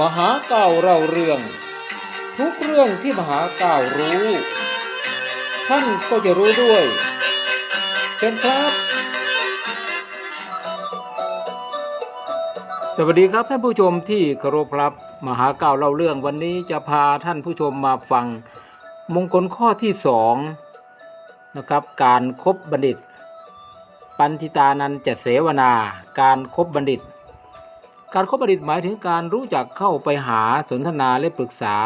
มหาเก่าเราเรื่อง ทุกเรื่องที่มหาเก่ารู้ ท่านก็จะรู้ด้วย เชิญครับ สวัสดีครับท่านผู้ชมที่เคารพครับ มหาเก่าเล่าเรื่องวันนี้จะพาท่านผู้ชมมาฟัง มงคลข้อที่สองนะครับ การครบบัณฑิต ปัญจิตานันจะเสวนา การครบบัณฑิต การคบบัณฑิตหมายถึงการรู้จักเข้าไปหาสนทนาและปรึกษา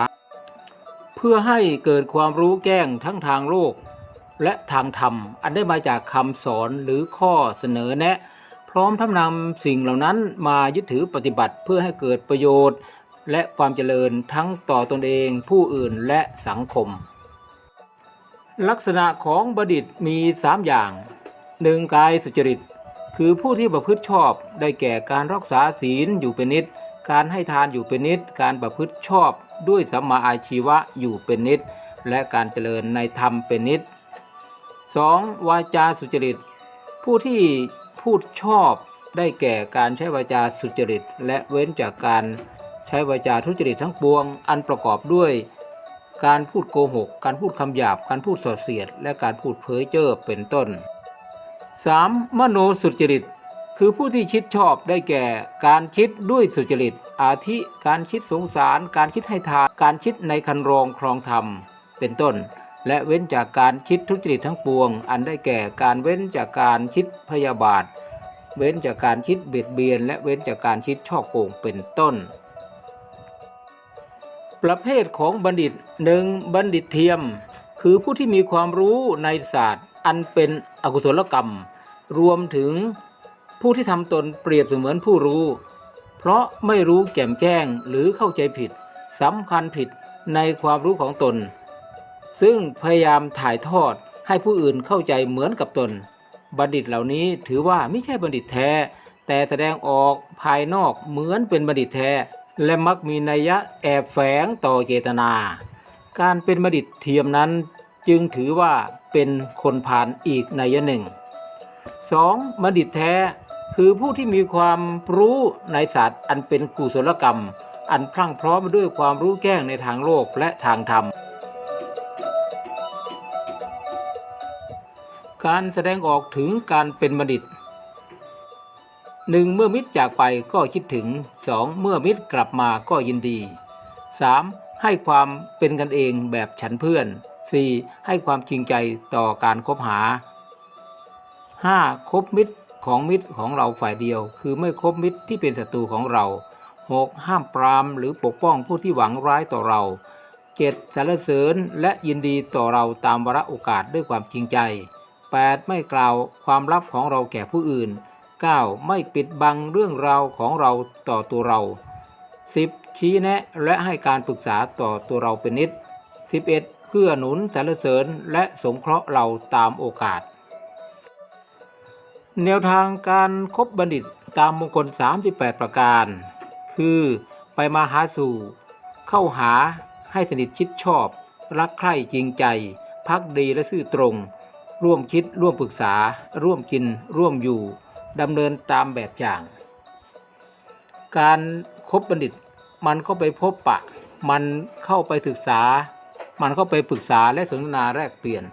เพื่อให้เกิดความรู้แจ้งทั้งทางโลก และทางธรรม อันได้มาจากคำสอนหรือข้อเสนอแนะ พร้อมทั้งนำสิ่งเหล่านั้นมายึดถือปฏิบัติเพื่อให้เกิดประโยชน์ และความเจริญทั้งต่อตนเอง ผู้อื่นและสังคม ลักษณะของบัณฑิตมี 3 อย่าง 1. กายสุจริต คือผู้ที่ประพฤติชอบได้แก่การรักษาศีลอยู่เป็นนิด การให้ทานอยู่เป็นนิด การประพฤติชอบด้วยสัมมาอาชีวะอยู่เป็นนิด และการเจริญในธรรมเป็นนิด 2. วาจาสุจริต ผู้ที่พูดชอบได้แก่การใช้วาจาสุจริต และเว้นจากการใช้วาจาทุจริตทั้งปวง อันประกอบด้วย การพูดโกหก การพูดคำหยาบ การพูดส่อเสียด และการพูดเพ้อเจ้อเป็นต้น 3. มโนสุจริต คือผู้ที่คิดชอบได้แก่ การคิดด้วยสุจริต อาทิการคิดสงสาร การคิดให้ทาน การคิดในคันรองครองธรรม เป็นต้น และเว้นจากการคิดทุจริตทั้งปวง อันได้แก่การเว้นจากการคิดพยาบาท เว้นจากการคิดเบียดเบียน และเว้นจากการคิดช่อโกงเป็นต้น ประเภทของบัณฑิตหนึ่งบัณฑิตเทียม คือผู้ที่มีความรู้ในศาสตร์อันเป็นอกุศลกรรม รวมถึงผู้ที่ทำตนเปรียบเสมือนผู้รู้ เพราะไม่รู้แก่มแจ้งหรือเข้าใจผิดสำคัญผิดในความรู้ของตน ซึ่งพยายามถ่ายทอดให้ผู้อื่นเข้าใจเหมือนกับตน บัณฑิตเหล่านี้ถือว่าไม่ใช่บัณฑิตแท้ แต่แสดงออกภายนอกเหมือนเป็นบัณฑิตแท้ และมักมีนัยยะแอบแฝงต่อเจตนา การเป็นบัณฑิตเทียมนั้นจึงถือว่าเป็นคนผ่านอีกนัยยะหนึ่ง 2. บัณฑิตแท้คือผู้ที่มีความรู้ในศาสตร์อันเป็นกุศลกรรม อันพรั่งพร้อมด้วยความรู้แจ้งในทางโลกและทางธรรม การแสดงออกถึงการเป็นบัณฑิต 1. เมื่อมิตรจากไปก็คิดถึง 2. เมื่อมิตรกลับมาก็ยินดี 3. ให้ความเป็นกันเองแบบฉันเพื่อน 4. ให้ความจริงใจต่อการคบหา 5. คบมิตรของมิตรของเราฝ่ายเดียว คือไม่คบมิตรที่เป็นศัตรูของเรา 6. ห้ามปรามหรือปกป้องผู้ที่หวังร้ายต่อเรา 7. สรรเสริญและยินดีต่อเราตามวาระโอกาสด้วยความจริงใจ 8. ไม่กล่าวความลับของเราแก่ผู้อื่น 9. ไม่ปิดบังเรื่องราวของเราต่อตัวเรา 10. ชี้แนะและให้การปรึกษาต่อตัวเราเป็นนิด 11. เกื้อหนุนสรรเสริญและสงเคราะห์เราตามโอกาส แนวทางการคบบัณฑิตตามมงคล 38 ประการ คือไปมาหาสู่ เข้าหาให้สนิทชิดชอบ รักใคร่จริงใจ พักดีและซื่อตรง ร่วมคิดร่วมปรึกษา ร่วมกิน ร่วมอยู่ดำเนินตามแบบอย่าง การคบบัณฑิตมันเข้าไปพบปะ มันเข้าไปศึกษา มันเข้าไปปรึกษาและสนทนาแลกเปลี่ยน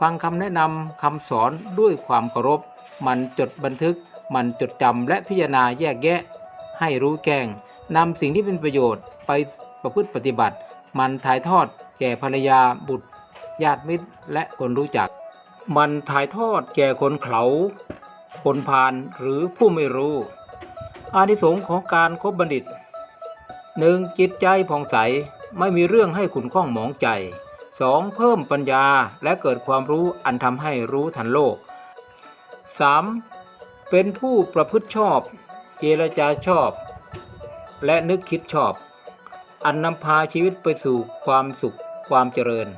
ฟังคำแนะนำคำสอนด้วยความเคารพ มันจดบันทึก มันจดจำและพิจารณาแยกแยะ ให้รู้แจ้งนำสิ่งที่เป็นประโยชน์ไปประพฤติปฏิบัติ มันถ่ายทอดแก่ภรรยาบุตร ญาติมิตรและคนรู้จัก มันถ่ายทอดแก่คนเขาคนพาลหรือผู้ไม่รู้ อานิสงส์ของการคบบัณฑิตหนึ่งจิตใจผ่องใสไม่มีเรื่องให้ขุนข้องหมองใจ 2. เพิ่มปัญญาและเกิดความรู้อันทำให้รู้ทันโลก 3. เป็นผู้ประพฤติชอบ เจรจาชอบ และนึกคิดชอบ อันนำพาชีวิตไปสู่ความสุขความเจริญ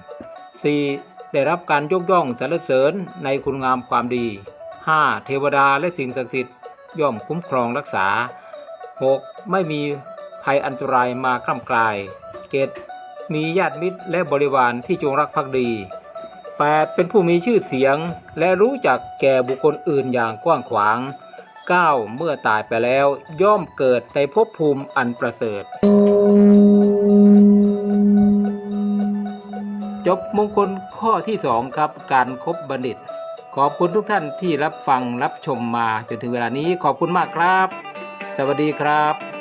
4. ได้รับการยกย่องสรรเสริญในคุณงามความดี 5. เทวดาและสิ่งศักดิ์สิทธิ์ย่อมคุ้มครองรักษา 6. ไม่มีภัยอันตรายมาคล่ำกลาย 7. มีญาติมิตรและบริวารที่จงรักภักดี 8. เป็นผู้มีชื่อเสียง และรู้จักแก่บุคคลอื่นอย่างกว้างขวาง 9. เมื่อตายไปแล้วย่อมเกิดในภพภูมิอันประเสริฐ จบมงคลข้อที่สองครับการครบบัณฑิต ขอบคุณทุกท่านที่รับฟังรับชมมาจนถึงเวลานี้ขอบคุณมากครับ สวัสดีครับ